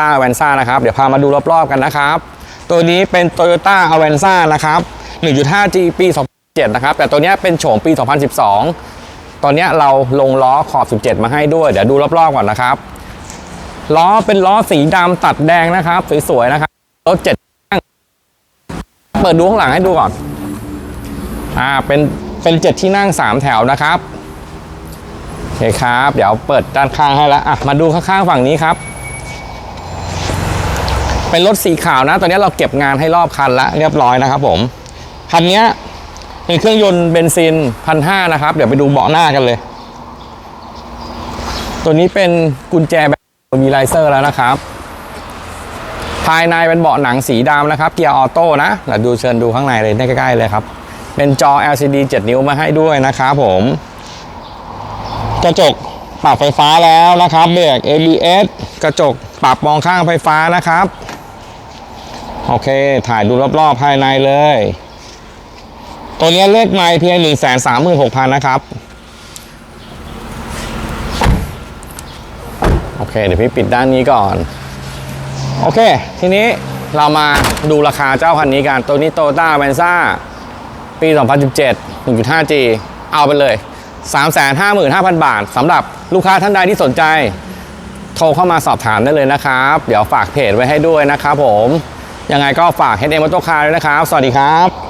ต้าแวนซ่านะครับ เดี๋ยวพามาดูรอบๆกันนะครับ ตัวนี้เป็น Toyota a v a n z a นะครับ 1.5G ปี 2007นะครับ แต่ตัวนี้เป็นโฉมปี 2012 ตอนนี้เราลงล้อขอบ 17 มาให้ด้วย เดี๋ยวดูรอบๆก่อนนะครับ ล้อเป็นล้อสีดำตัดแดงนะครับ สวยๆนะครับ รถเจ็ดนั่งเปิดดูข้างหลังให้ดูก่อน อ่า เป็น เป็นเจ็ดที่นั่ง 3 แถวนะครับโอเคครับ เดี๋ยวเปิดด้านข้างให้แล้วอะ มาดูข้างๆฝั่งนี้ครับ เป็นรถสีขาวนะ ตอนนี้เราเก็บงานให้รอบคันแล้วเรียบร้อยนะครับผม คันนี้เป็นเครื่องยนต์เบนซินพันห้านะครับ เดี๋ยวไปดูเบาะหน้ากันเลย ตัวนี้เป็นกุญแจแบบมีไลเซอร์แล้วนะครับ ภายในเป็นเบาะหนังสีดำนะครับ เกียร์ออโต้นะเดี๋ยวดูเชิญดูข้างในเลยใกล้ๆเลยครับ เป็นจอ LCD 7 นิ้วมาให้ด้วยนะครับผม กระจกปรับไฟฟ้าแล้วนะครับเบรก ABS กระจกปรับมองข้างไฟฟ้านะครับ โอเค ถ่ายดูรอบๆภายในเลย ตัวนี้เลขไมล์เพียง1 3 6 0 0 0นะครับ โอเค เดี๋ยวพี่ปิดด้านนี้ก่อน โอเค ทีนี้เรามาดูราคาเจ้าคันนี้กัน ตัวนี้โตต้าแวนซ่าปี 2017 1.5G เอาไปเลย 355,000 บาทสำหรับลูกค้าท่านใดที่สนใจ โทรเข้ามาสอบถามได้เลยนะครับ เดี๋ยวฝากเพจไว้ให้ด้วยนะครับผม ยังไงก็ฝาก HM Motor Car ด้วยนะครับ สวัสดีครับ